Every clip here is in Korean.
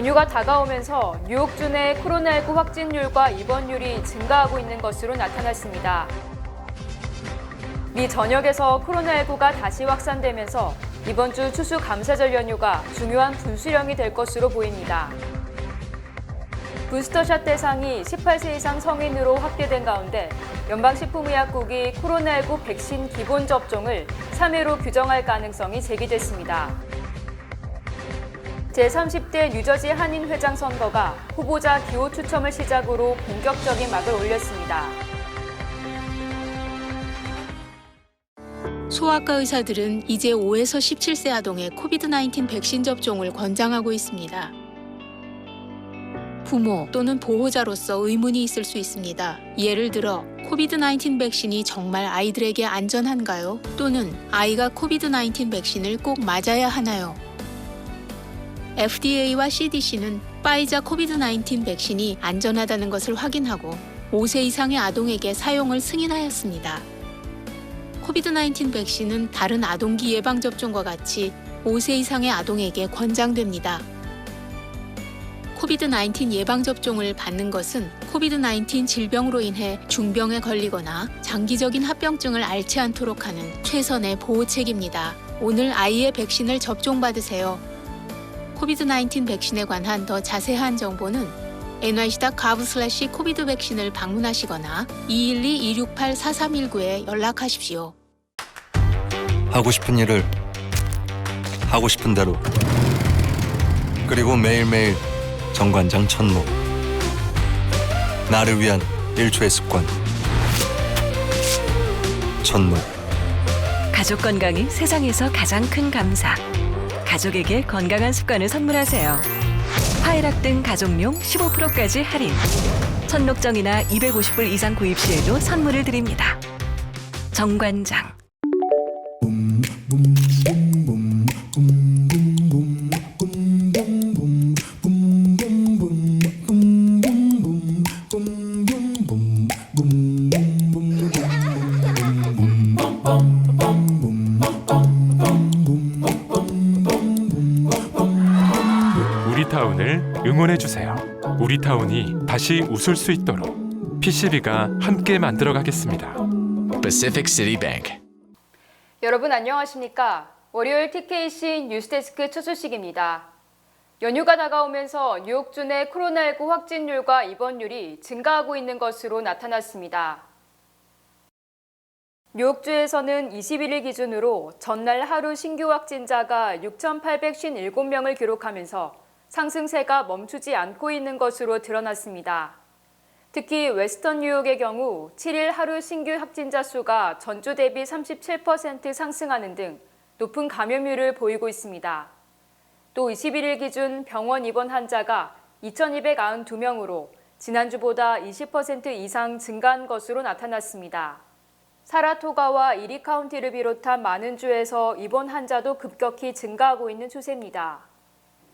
연휴가 다가오면서 뉴욕 주 내 코로나19 확진율과 입원율이 증가하고 있는 것으로 나타났습니다. 미 전역에서 코로나19가 다시 확산되면서 이번 주 추수 감사절 연휴가 중요한 분수령이 될 것으로 보입니다. 부스터샷 대상이 18세 이상 성인으로 확대된 가운데 연방식품의약국이 코로나19 백신 기본 접종을 3회로 규정할 가능성이 제기됐습니다. 제30대 뉴저지 한인 회장 선거가 후보자 기호 추첨을 시작으로 본격적인 막을 올렸습니다. 소아과 의사들은 이제 5에서 17세 아동의 코비드-19 백신 접종을 권장하고 있습니다. 부모 또는 보호자로서 의문이 있을 수 있습니다. 예를 들어 코비드-19 백신이 정말 아이들에게 안전한가요? 또는 아이가 코비드-19 백신을 꼭 맞아야 하나요? FDA와 CDC는 파이자 코비드-19 백신이 안전하다는 것을 확인하고 5세 이상의 아동에게 사용을 승인하였습니다. 코비드-19 백신은 다른 아동기 예방접종과 같이 5세 이상의 아동에게 권장됩니다. 코비드-19 예방접종을 받는 것은 코비드-19 질병으로 인해 중병에 걸리거나 장기적인 합병증을 앓지 않도록 하는 최선의 보호책입니다. 오늘 아이의 백신을 접종받으세요. 코비드-19 백신에 관한 더 자세한 정보는 nyc.gov 슬래시 코비드 백신을 방문하시거나 212-268-4319에 연락하십시오. 하고 싶은 일을 하고 싶은 대로 그리고 매일매일 정관장 천목 나를 위한 1초의 습관 천목 가족 건강이 세상에서 가장 큰 감사. 가족에게 건강한 습관을 선물하세요. 파이락 등 가족용 15%까지 할인. 천록정이나 250불 이상 구입 시에도 선물을 드립니다. 정관장. 우리타운이 다시 웃을 수 있도록 PCB가 함께 만들어가겠습니다. Pacific City Bank. 여러분 안녕하십니까? 월요일 TKC 뉴스데스크 첫 소식입니다. 연휴가 다가오면서 뉴욕주 내 코로나19 확진율과 입원율이 증가하고 있는 것으로 나타났습니다. 뉴욕주에서는 21일 기준으로 전날 하루 신규 확진자가 6,857명을 기록하면서 상승세가 멈추지 않고 있는 것으로 드러났습니다. 특히 웨스턴 뉴욕의 경우 7일 하루 신규 확진자 수가 전주 대비 37% 상승하는 등 높은 감염률을 보이고 있습니다. 또 21일 기준 병원 입원 환자가 2,292명으로 지난주보다 20% 이상 증가한 것으로 나타났습니다. 사라토가와 이리 카운티를 비롯한 많은 주에서 입원 환자도 급격히 증가하고 있는 추세입니다.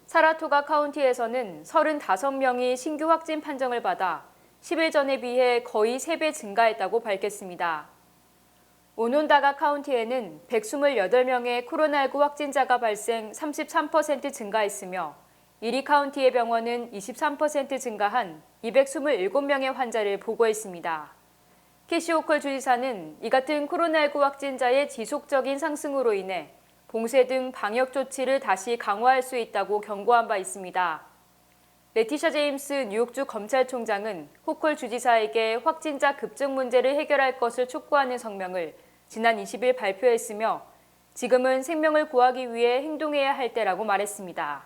사라토가 카운티에서는 35명이 신규 확진 판정을 받아 10일 전에 비해 거의 3배 증가했다고 밝혔습니다. 오논다가 카운티에는 128명의 코로나19 확진자가 발생 33% 증가했으며 이리 카운티의 병원은 23% 증가한 227명의 환자를 보고했습니다. 캐시 오컬 주지사는 이 같은 코로나19 확진자의 지속적인 상승으로 인해 봉쇄 등 방역 조치를 다시 강화할 수 있다고 경고한 바 있습니다. 레티샤 제임스 뉴욕주 검찰총장은 호컬 주지사에게 확진자 급증 문제를 해결할 것을 촉구하는 성명을 지난 20일 발표했으며 지금은 생명을 구하기 위해 행동해야 할 때라고 말했습니다.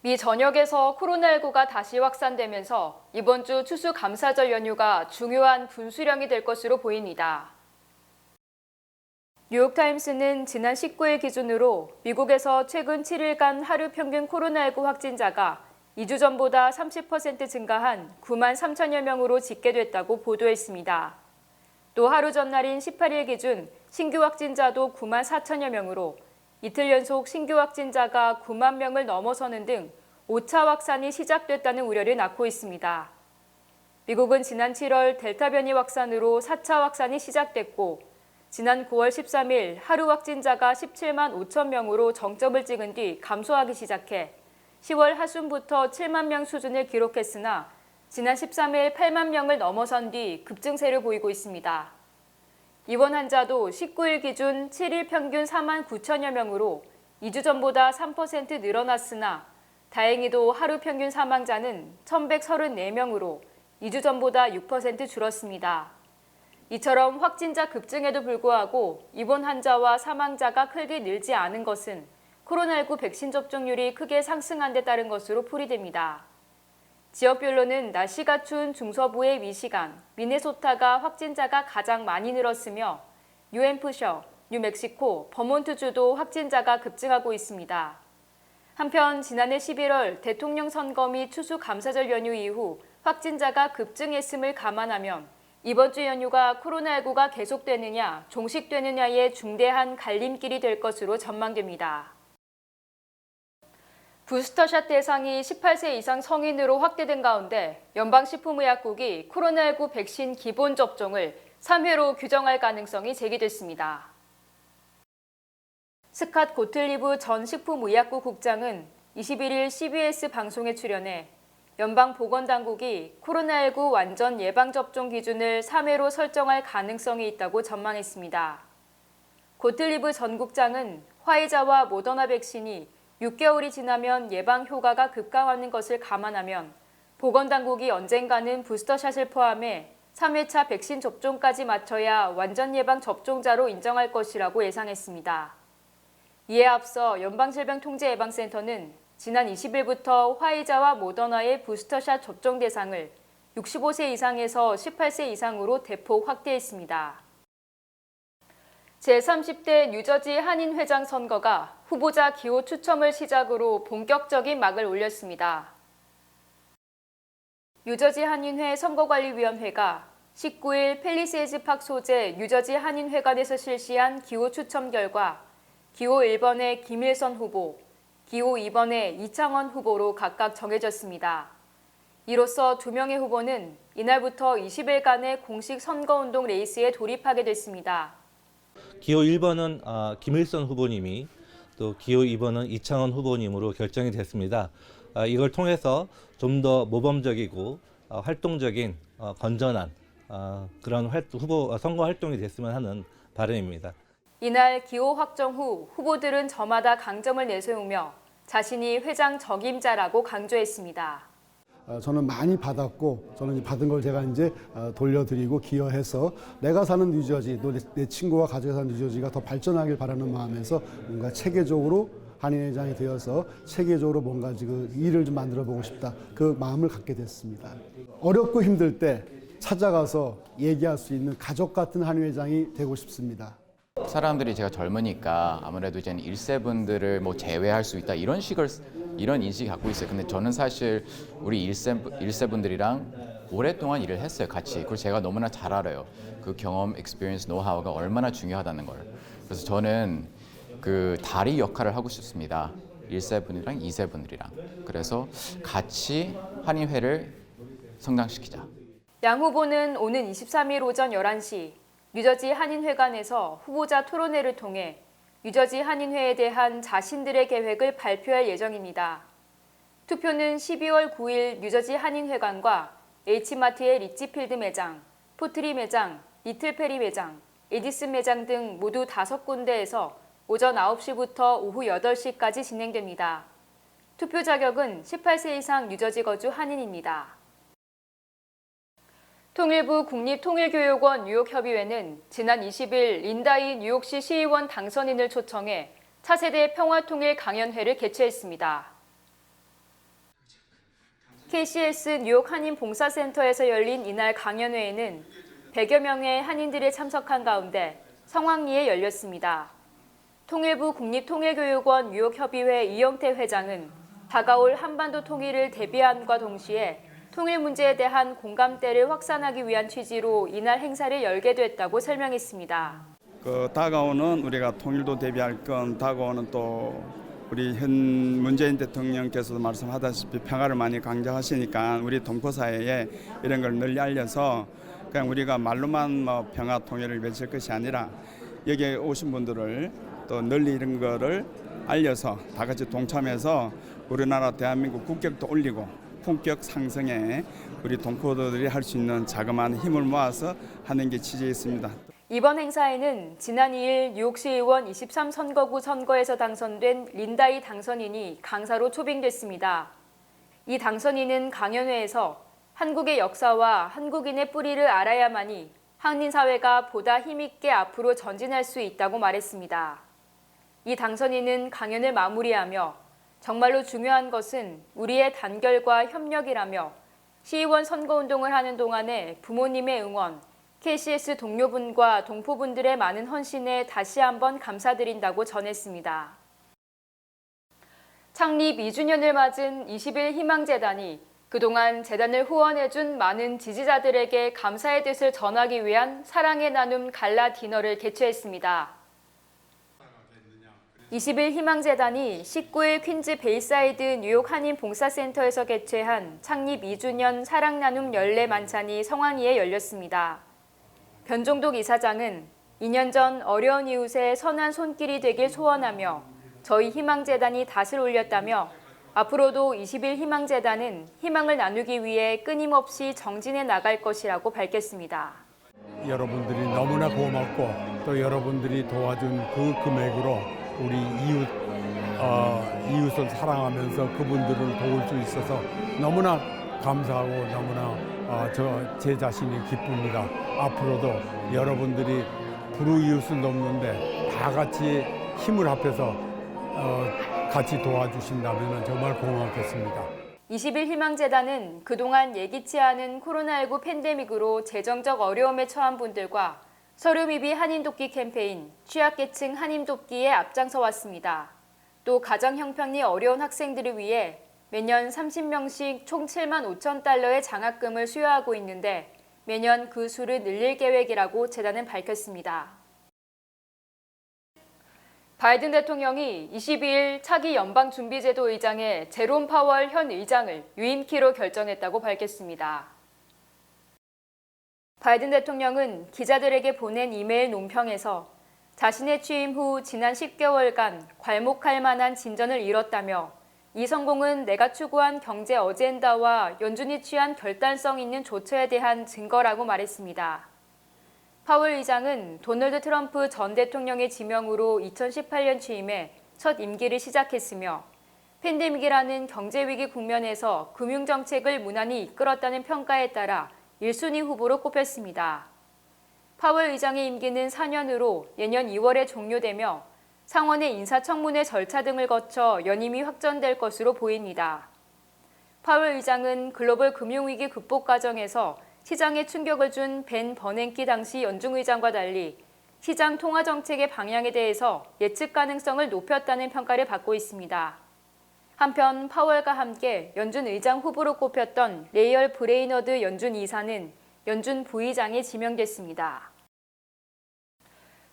미 전역에서 코로나19가 다시 확산되면서 이번 주 추수감사절 연휴가 중요한 분수령이 될 것으로 보입니다. 뉴욕타임스는 지난 19일 기준으로 미국에서 최근 7일간 하루 평균 코로나19 확진자가 2주 전보다 30% 증가한 9만 3천여 명으로 집계됐다고 보도했습니다. 또 하루 전날인 18일 기준 신규 확진자도 9만 4천여 명으로 이틀 연속 신규 확진자가 9만 명을 넘어서는 등 5차 확산이 시작됐다는 우려를 낳고 있습니다. 미국은 지난 7월 델타 변이 확산으로 4차 확산이 시작됐고 지난 9월 13일 하루 확진자가 17만 5천 명으로 정점을 찍은 뒤 감소하기 시작해 10월 하순부터 7만 명 수준을 기록했으나 지난 13일 8만 명을 넘어선 뒤 급증세를 보이고 있습니다. 입원 환자도 19일 기준 7일 평균 4만 9천여 명으로 2주 전보다 3% 늘어났으나 다행히도 하루 평균 사망자는 1,134명으로 2주 전보다 6% 줄었습니다. 이처럼 확진자 급증에도 불구하고 입원 환자와 사망자가 크게 늘지 않은 것은 코로나19 백신 접종률이 크게 상승한 데 따른 것으로 풀이됩니다. 지역별로는 날씨가 추운 중서부의 미시간, 미네소타가 확진자가 가장 많이 늘었으며 뉴햄프셔, 뉴멕시코, 버몬트주도 확진자가 급증하고 있습니다. 한편 지난해 11월 대통령 선거 및 추수 감사절 연휴 이후 확진자가 급증했음을 감안하면 이번 주 연휴가 코로나19가 계속되느냐 종식되느냐의 중대한 갈림길이 될 것으로 전망됩니다. 부스터샷 대상이 18세 이상 성인으로 확대된 가운데 연방식품의약국이 코로나19 백신 기본 접종을 3회로 규정할 가능성이 제기됐습니다. 스캇 고틀리브 전 식품의약국 국장은 21일 CBS 방송에 출연해 연방 보건당국이 코로나19 완전 예방접종 기준을 3회로 설정할 가능성이 있다고 전망했습니다. 고틀리브 전 국장은 화이자와 모더나 백신이 6개월이 지나면 예방 효과가 급감하는 것을 감안하면 보건당국이 언젠가는 부스터샷을 포함해 3회차 백신 접종까지 마쳐야 완전 예방 접종자로 인정할 것이라고 예상했습니다. 이에 앞서 연방질병통제예방센터는 지난 20일부터 화이자와 모더나의 부스터샷 접종 대상을 65세 이상에서 18세 이상으로 대폭 확대했습니다. 제30대 뉴저지 한인회장 선거가 후보자 기호 추첨을 시작으로 본격적인 막을 올렸습니다. 뉴저지 한인회 선거관리위원회가 19일 펠리세이즈 팍 소재 뉴저지 한인회관에서 실시한 기호 추첨 결과 기호 1번의 김일선 후보, 기호 2번의 이창원 후보로 각각 정해졌습니다. 이로써 두 명의 후보는 이날부터 20일간의 공식 선거운동 레이스에 돌입하게 됐습니다. 기호 1번은 아, 김일선 후보님이 또 기호 2번은 이창원 후보님으로 결정이 됐습니다. 아, 이걸 통해서 좀 더 모범적이고 아, 활동적인 어, 건전한 아, 그런 활- 후보 어, 선거 활동이 됐으면 하는 바람입니다. 이날 기호 확정 후 후보들은 저마다 강점을 내세우며 자신이 회장 적임자라고 강조했습니다. 어, 저는 많이 받았고 저는 이 받은 걸 제가 이제 어, 돌려드리고 기여해서 내가 사는 뉴저지 또 내 친구와 가족이 사는 뉴저지가 더 발전하길 바라는 마음에서 뭔가 체계적으로 한인회장이 되어서 체계적으로 뭔가 지금 일을 좀 만들어 보고 싶다 그 마음을 갖게 됐습니다. 어렵고 힘들 때 찾아가서 얘기할 수 있는 가족 같은 한인회장이 되고 싶습니다. 사람들이 제가 젊으니까 아무래도 이제는 일세분들을 뭐 제외할 수 있다 이런 식을 이런 인식이 갖고 있어요. 근데 저는 사실 우리 일세 일세분들이랑 오랫동안 일을 했어요, 같이. 그걸 제가 너무나 잘 알아요. 그 경험, 익스피리언스, 노하우가 얼마나 중요하다는 걸. 그래서 저는 그 다리 역할을 하고 싶습니다. 일세분이랑 이세분들이랑. 그래서 같이 한인회를 성장시키자. 양 후보는 오는 23일 오전 11시 뉴저지 한인회관에서 후보자 토론회를 통해 뉴저지 한인회에 대한 자신들의 계획을 발표할 예정입니다. 투표는 12월 9일 뉴저지 한인회관과 H마트의 리치필드 매장, 포트리 매장, 리틀페리 매장, 에디슨 매장 등 모두 다섯 군데에서 오전 9시부터 오후 8시까지 진행됩니다. 투표 자격은 18세 이상 뉴저지 거주 한인입니다. 통일부 국립통일교육원 뉴욕협의회는 지난 20일 린다이 뉴욕시 시의원 당선인을 초청해 차세대 평화통일 강연회를 개최했습니다. KCS 뉴욕 한인 봉사센터에서 열린 이날 강연회에는 100여 명의 한인들이 참석한 가운데 성황리에 열렸습니다. 통일부 국립통일교육원 뉴욕협의회 이영태 회장은 다가올 한반도 통일을 대비함과 동시에 통일 문제에 대한 공감대를 확산하기 위한 취지로 이날 행사를 열게 됐다고 설명했습니다. 그 다가오는 우리가 통일도 대비할 건 다가오는 또 우리 현 문재인 대통령께서도 말씀하다시피 평화를 많이 강조하시니까 우리 동포 사회에 이런 걸 널리 알려서 그냥 우리가 말로만 뭐 평화 통일을 외칠 것이 아니라 여기에 오신 분들을 또 널리 이런 거를 알려서 다 같이 동참해서 우리나라 대한민국 국격도 올리고 품격 상승에 우리 동포들이 할 수 있는 자그마한 힘을 모아서 하는 게 취지에 있습니다. 이번 행사에는 지난 2일 뉴욕시 의원 23선거구 선거에서 당선된 린다이 당선인이 강사로 초빙됐습니다. 이 당선인은 강연회에서 한국의 역사와 한국인의 뿌리를 알아야만이 한인 사회가 보다 힘있게 앞으로 전진할 수 있다고 말했습니다. 이 당선인은 강연을 마무리하며 정말로 중요한 것은 우리의 단결과 협력이라며 시의원 선거운동을 하는 동안에 부모님의 응원, KCS 동료분과 동포분들의 많은 헌신에 다시 한번 감사드린다고 전했습니다. 창립 2주년을 맞은 20일 희망재단이 그동안 재단을 후원해준 많은 지지자들에게 감사의 뜻을 전하기 위한 사랑의 나눔 갈라 디너를 개최했습니다. 20일 희망재단이 19일 퀸즈 베이사이드 뉴욕 한인 봉사센터에서 개최한 창립 2주년 사랑 나눔 연례 만찬이 성황리에 열렸습니다. 변종독 이사장은 2년 전 어려운 이웃의 선한 손길이 되길 소원하며 저희 희망재단이 닷을 올렸다며 앞으로도 20일 희망재단은 희망을 나누기 위해 끊임없이 정진해 나갈 것이라고 밝혔습니다. 여러분들이 너무나 고맙고 또 여러분들이 도와준 그 금액으로 우리 이웃 어, 이웃을 사랑하면서 그분들을 도울 수 있어서 너무나 감사하고 너무나 어, 저제 자신이 기쁩니다. 앞으로도 여러분들이 불우이웃은 돕는데 다 같이 힘을 합해서 어, 같이 도와주신다면 정말 고맙겠습니다. 20일 희망재단은 그동안 예기치 않은 코로나19 팬데믹으로 재정적 어려움에 처한 분들과 서류 미비 한인 돕기 캠페인 취약계층 한인 돕기에 앞장서 왔습니다. 또 가정 형편이 어려운 학생들을 위해 매년 30명씩 총 7만 5천 달러의 장학금을 수여하고 있는데 매년 그 수를 늘릴 계획이라고 재단은 밝혔습니다. 바이든 대통령이 22일 차기 연방준비제도 의장의 제롬 파월 현 의장을 유임키로 결정했다고 밝혔습니다. 바이든 대통령은 기자들에게 보낸 이메일 논평에서 자신의 취임 후 지난 10개월간 괄목할 만한 진전을 이뤘다며 이 성공은 내가 추구한 경제 어젠다와 연준이 취한 결단성 있는 조처에 대한 증거라고 말했습니다. 파월 의장은 도널드 트럼프 전 대통령의 지명으로 2018년 취임해 첫 임기를 시작했으며 팬데믹이라는 경제위기 국면에서 금융정책을 무난히 이끌었다는 평가에 따라 1순위 후보로 꼽혔습니다. 파월 의장의 임기는 4년으로 내년 2월에 종료되며 상원의 인사청문회 절차 등을 거쳐 연임이 확정될 것으로 보입니다. 파월 의장은 글로벌 금융위기 극복 과정에서 시장에 충격을 준 벤 버냉키 당시 연중의장과 달리 시장 통화 정책의 방향에 대해서 예측 가능성을 높였다는 평가를 받고 있습니다. 한편 파월과 함께 연준 의장 후보로 꼽혔던 레이얼 브레이너드 연준 이사는 연준 부의장에 지명됐습니다.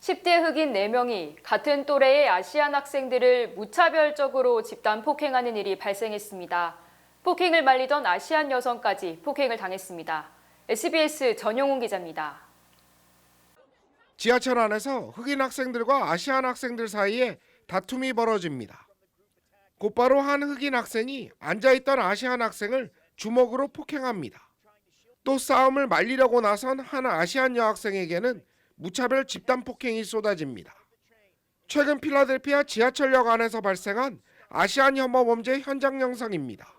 10대 흑인 4명이 같은 또래의 아시안 학생들을 무차별적으로 집단 폭행하는 일이 발생했습니다. 폭행을 말리던 아시안 여성까지 폭행을 당했습니다. SBS 전용훈 기자입니다. 지하철 안에서 흑인 학생들과 아시안 학생들 사이에 다툼이 벌어집니다. 곧바로 한 흑인 학생이 앉아있던 아시안 학생을 주먹으로 폭행합니다. 또 싸움을 말리려고 나선 한 아시안 여학생에게는 무차별 집단 폭행이 쏟아집니다. 최근 필라델피아 지하철역 안에서 발생한 아시안 혐오 범죄 현장 영상입니다.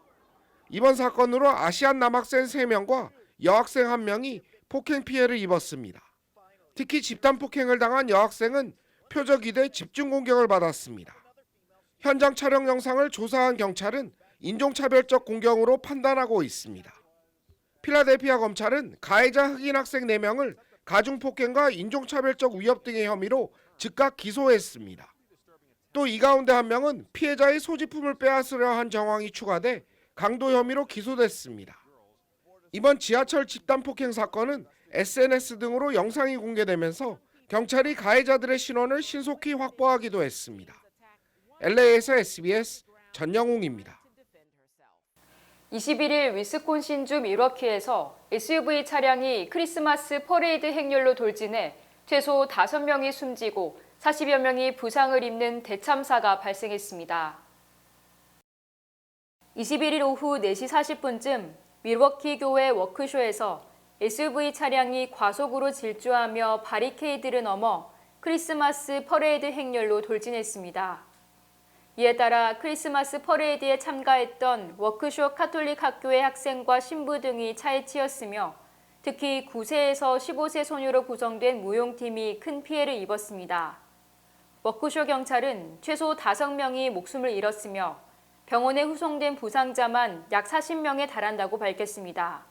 이번 사건으로 아시안 남학생 3명과 여학생 1명이 폭행 피해를 입었습니다. 특히 집단 폭행을 당한 여학생은 표적이 돼 집중 공격을 받았습니다. 현장 촬영 영상을 조사한 경찰은 인종차별적 공격으로 판단하고 있습니다. 필라델피아 검찰은 가해자 흑인 학생 4명을 가중폭행과 인종차별적 위협 등의 혐의로 즉각 기소했습니다. 또 이 가운데 한 명은 피해자의 소지품을 빼앗으려 한 정황이 추가돼 강도 혐의로 기소됐습니다. 이번 지하철 집단 폭행 사건은 SNS 등으로 영상이 공개되면서 경찰이 가해자들의 신원을 신속히 확보하기도 했습니다. LA에서 SBS 전영웅입니다. 21일 위스콘신주 밀워키에서 SUV 차량이 크리스마스 퍼레이드 행렬로 돌진해 최소 5명이 숨지고 40여 명이 부상을 입는 대참사가 발생했습니다. 21일 오후 4시 40분쯤 밀워키 교회 워크쇼에서 SUV 차량이 과속으로 질주하며 바리케이드를 넘어 크리스마스 퍼레이드 행렬로 돌진했습니다. 이에 따라 크리스마스 퍼레이드에 참가했던 워크쇼 카톨릭 학교의 학생과 신부 등이 차에 치였으며 특히 9세에서 15세 소녀로 구성된 무용팀이 큰 피해를 입었습니다. 워크쇼 경찰은 최소 5명이 목숨을 잃었으며 병원에 후송된 부상자만 약 40명에 달한다고 밝혔습니다.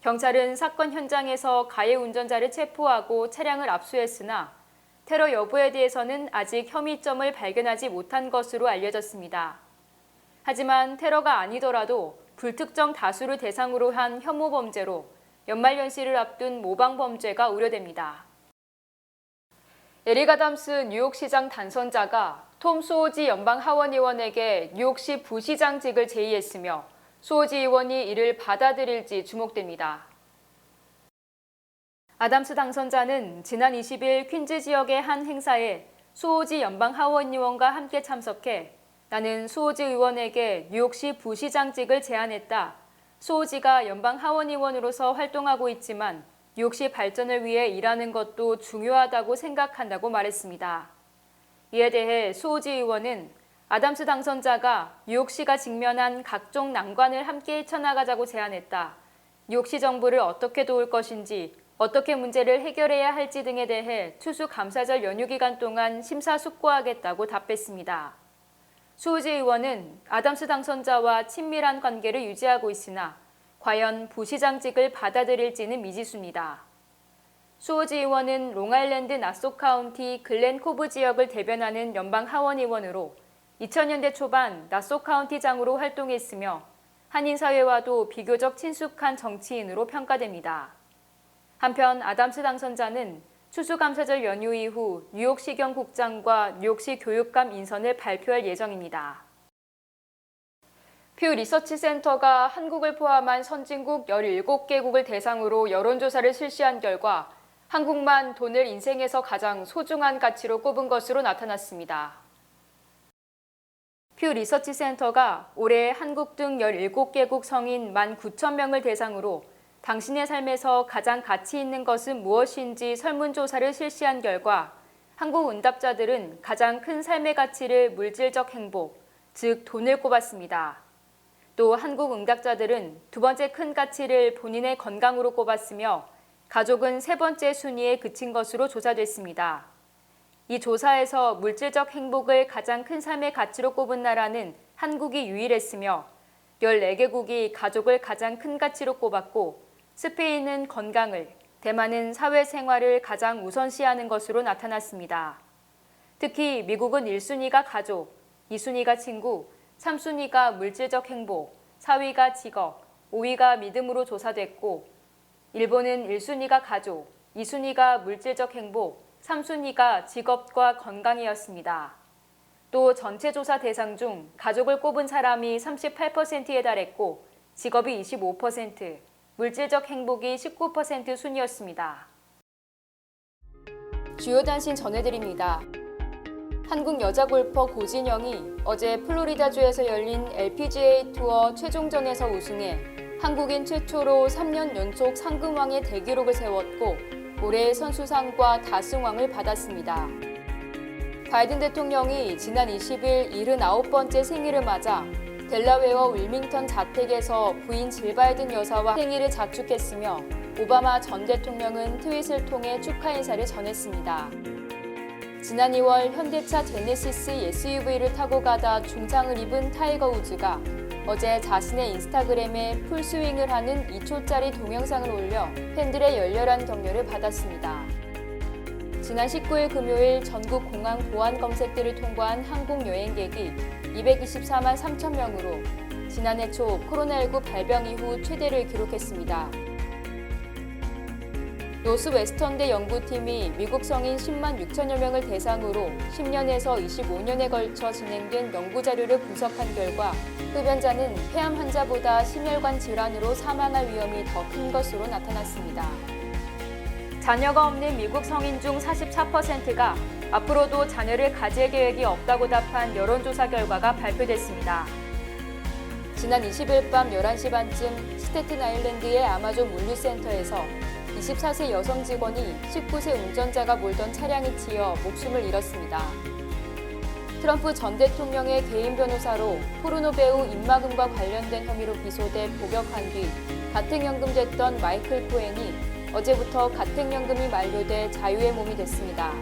경찰은 사건 현장에서 가해 운전자를 체포하고 차량을 압수했으나 테러 여부에 대해서는 아직 혐의점을 발견하지 못한 것으로 알려졌습니다. 하지만 테러가 아니더라도 불특정 다수를 대상으로 한 혐오 범죄로 연말연시를 앞둔 모방 범죄가 우려됩니다. 에릭 아담스 뉴욕시장 당선자가 톰 소오지 연방 하원 의원에게 뉴욕시 부시장직을 제의했으며 소오지 의원이 이를 받아들일지 주목됩니다. 아담스 당선자는 지난 20일 퀸즈 지역의 한 행사에 수호지 연방 하원 의원과 함께 참석해 나는 수호지 의원에게 뉴욕시 부시장직을 제안했다. 수호지가 연방 하원 의원으로서 활동하고 있지만 뉴욕시 발전을 위해 일하는 것도 중요하다고 생각한다고 말했습니다. 이에 대해 수호지 의원은 아담스 당선자가 뉴욕시가 직면한 각종 난관을 함께 헤쳐나가자고 제안했다. 뉴욕시 정부를 어떻게 도울 것인지 어떻게 문제를 해결해야 할지 등에 대해 추수 감사절 연휴 기간 동안 심사숙고하겠다고 답했습니다. 수우지 의원은 아담스 당선자와 친밀한 관계를 유지하고 있으나 과연 부시장직을 받아들일지는 미지수입니다. 수우지 의원은 롱아일랜드 나소 카운티 글렌코브 지역을 대변하는 연방 하원 의원으로 2000년대 초반 나소 카운티 장으로 활동했으며 한인사회와도 비교적 친숙한 정치인으로 평가됩니다. 한편 아담스 당선자는 추수감사절 연휴 이후 뉴욕시경 국장과 뉴욕시 교육감 인선을 발표할 예정입니다. 퓨 리서치 센터가 한국을 포함한 선진국 17개국을 대상으로 여론조사를 실시한 결과 한국만 돈을 인생에서 가장 소중한 가치로 꼽은 것으로 나타났습니다. 퓨 리서치 센터가 올해 한국 등 17개국 성인 19,000명을 대상으로 당신의 삶에서 가장 가치 있는 것은 무엇인지 설문조사를 실시한 결과 한국 응답자들은 가장 큰 삶의 가치를 물질적 행복, 즉 돈을 꼽았습니다. 또 한국 응답자들은 두 번째 큰 가치를 본인의 건강으로 꼽았으며 가족은 세 번째 순위에 그친 것으로 조사됐습니다. 이 조사에서 물질적 행복을 가장 큰 삶의 가치로 꼽은 나라는 한국이 유일했으며 14개국이 가족을 가장 큰 가치로 꼽았고 스페인은 건강을, 대만은 사회생활을 가장 우선시하는 것으로 나타났습니다. 특히 미국은 1순위가 가족, 2순위가 친구, 3순위가 물질적 행복, 4위가 직업, 5위가 믿음으로 조사됐고 일본은 1순위가 가족, 2순위가 물질적 행복, 3순위가 직업과 건강이었습니다. 또 전체 조사 대상 중 가족을 꼽은 사람이 38%에 달했고 직업이 25%, 물질적 행복이 19% 순이었습니다. 주요 단신 전해드립니다. 한국 여자 골퍼 고진영이 어제 플로리다주에서 열린 LPGA 투어 최종전에서 우승해 한국인 최초로 3년 연속 상금왕의 대기록을 세웠고 올해의 선수상과 다승왕을 받았습니다. 바이든 대통령이 지난 20일 79번째 생일을 맞아 델라웨어 윌밍턴 자택에서 부인 질 바이든 여사와 생일을 자축했으며 오바마 전 대통령은 트윗을 통해 축하 인사를 전했습니다. 지난 2월 현대차 제네시스 SUV를 타고 가다 중상을 입은 타이거 우즈가 어제 자신의 인스타그램에 풀스윙을 하는 2초짜리 동영상을 올려 팬들의 열렬한 격려를 받았습니다. 지난 19일 금요일 전국 공항 보안 검색들을 통과한 항공 여행객이 224만 3천 명으로 지난해 초 코로나19 발병 이후 최대를 기록했습니다. 노스웨스턴대 연구팀이 미국 성인 10만 6천여 명을 대상으로 10년에서 25년에 걸쳐 진행된 연구 자료를 분석한 결과 흡연자는 폐암 환자보다 심혈관 질환으로 사망할 위험이 더 큰 것으로 나타났습니다. 자녀가 없는 미국 성인 중 44%가 앞으로도 자녀를 가질 계획이 없다고 답한 여론조사 결과가 발표됐습니다. 지난 20일 밤 11시 반쯤 스테튼 아일랜드의 아마존 물류센터에서 24세 여성 직원이 19세 운전자가 몰던 차량이 튀어 목숨을 잃었습니다. 트럼프 전 대통령의 개인 변호사로 포르노 배우 임마금과 관련된 혐의로 기소돼 복역한 뒤 가택연금됐던 마이클 코엔이 어제부터 가택연금이 만료돼 자유의 몸이 됐습니다.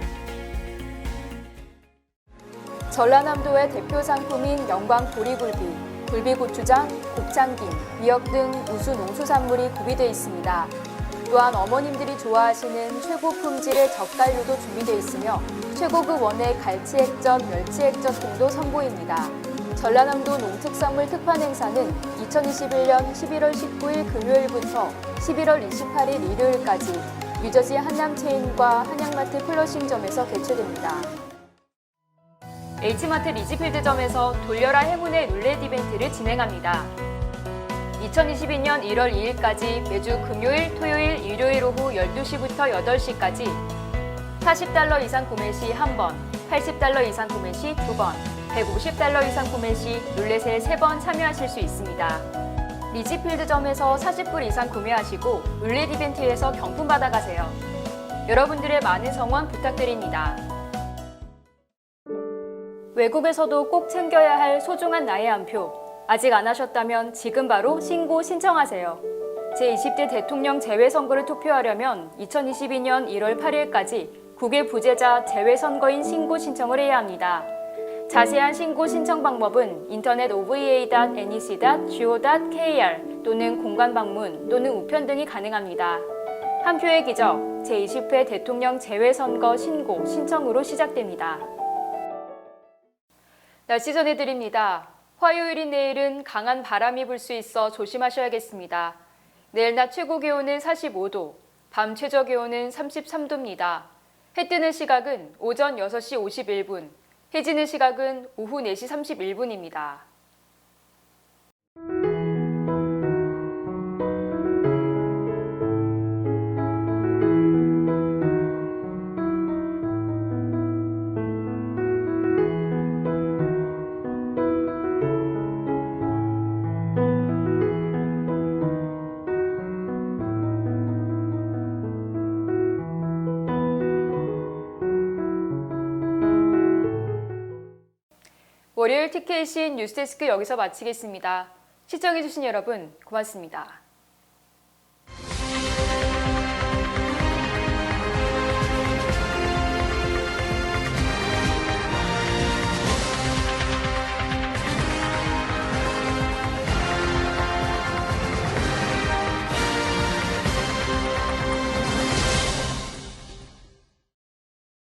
전라남도의 대표 상품인 영광 보리굴비, 굴비고추장, 곱창김, 미역 등 우수 농수산물이 구비되어 있습니다. 또한 어머님들이 좋아하시는 최고 품질의 젓갈류도 준비되어 있으며 최고급 원의 갈치액젓, 멸치액젓 등도 선보입니다. 전라남도 농특산물 특판 행사는 2021년 11월 19일 금요일부터 11월 28일 일요일까지 뉴저지 한남체인과 한양마트 플러싱점에서 개최됩니다. H마트 리지필드점에서 돌려라 행운의 룰렛 이벤트를 진행합니다. 2022년 1월 2일까지 매주 금요일, 토요일, 일요일 오후 12시부터 8시까지 40달러 이상 구매 시 1번, 80달러 이상 구매 시 2번, 150달러 이상 구매 시 룰렛에 3번 참여하실 수 있습니다. 리지필드점에서 40불 이상 구매하시고 룰렛 이벤트에서 경품 받아가세요. 여러분들의 많은 성원 부탁드립니다. 외국에서도 꼭 챙겨야 할 소중한 나의 한 표. 아직 안 하셨다면 지금 바로 신고 신청하세요. 제20대 대통령 재외선거를 투표하려면 2022년 1월 8일까지 국외 부재자 재외선거인 신고 신청을 해야 합니다. 자세한 신고 신청 방법은 인터넷 ova.nec.go.kr 또는 공간 방문 또는 우편 등이 가능합니다. 한 표의 기적 제20회 대통령 재외선거 신고 신청으로 시작됩니다. 날씨 전해드립니다. 화요일인 내일은 강한 바람이 불 수 있어 조심하셔야겠습니다. 내일 낮 최고 기온은 45도, 밤 최저 기온은 33도입니다. 해 뜨는 시각은 오전 6시 51분, 해 지는 시각은 오후 4시 31분입니다. 월요일 TKC 뉴스데스크 여기서 마치겠습니다. 시청해주신 여러분 고맙습니다.